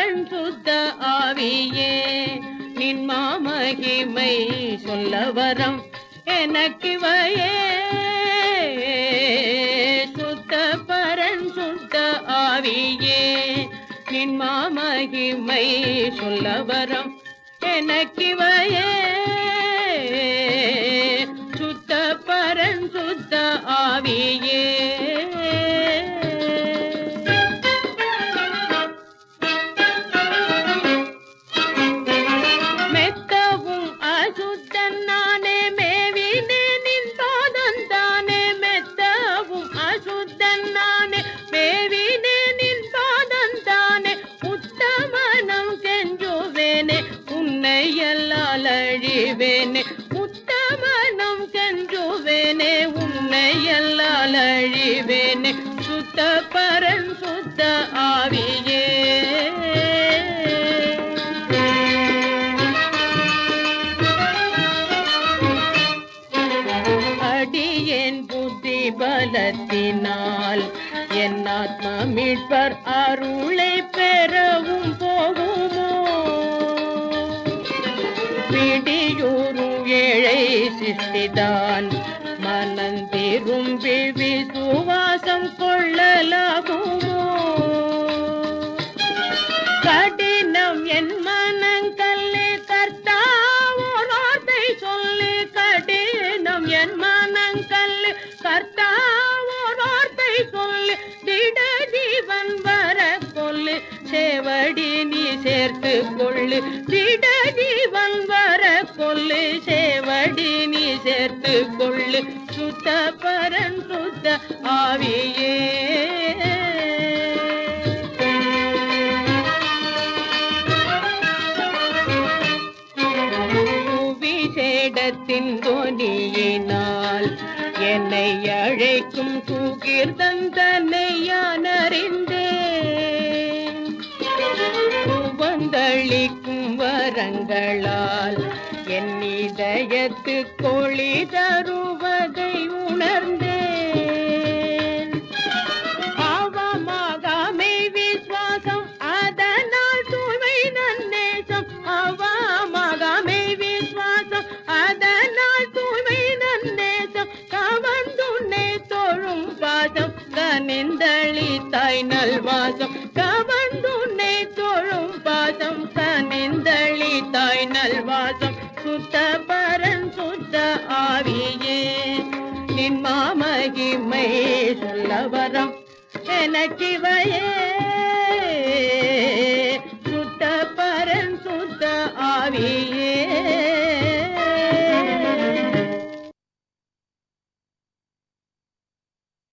கரண் சுத்த ஆவியே நின் மாமகிமை சொல்ல வரம் எனக்கிவையே சுத்த பரன் சுத்த ஆவியே நின் மாமகிமை சொல்ல வரம் எனக்கிவையே கழிவேனே சுத்த பரன் சுத்த ஆவியே. அடியேன் புத்தி பலத்தினால் என் ஆத்மா மீட்பர் அருளை பெறவும் போகுமோ? பிடியூரும் ஏழை சிஷ்டிதான் மனம் திரும்பி துவாசம் கொள்ளலாகுமோ? கடினம் என் மனங்கல்லே கர்த்தாவோ கர்த்தாவோர்த்தை சொல்லி. கடினம் என் மனங்கல்லே கர்த்தாவோர்த்தை சொல்லி. திட ஜீவன் வர கொள்ளு. சேவடி நீ சேர்த்து கொள்ளு. திட ஜீவன் வர கொள்ளு சேவடி நீ சேர்த்து கொள்ளு. சுத்த பரன் சுத்த ஆவியே. விசேடத்தின் தொனியினால் என்னை அழைக்கும் சுகீர்த்தன் தன்னை வரங்களால் என் இதயத்து கோழி தருவதை உணர்ந்தேன். அவமாகாமை விஸ்வாசம் அதனால் தூய்மை நன்னேசம். அவமாகாமை விஸ்வாசம் அதனால் தூய்மை நன்னேசம். கவர்ந்துன்னை தோழும் பாசம் கனிந்தளி தாய் நல்வாசம். கவ பரன் சுத்த ஆவியே நின் மாமகிமை சொல்ல வரம் எனக்கிவையே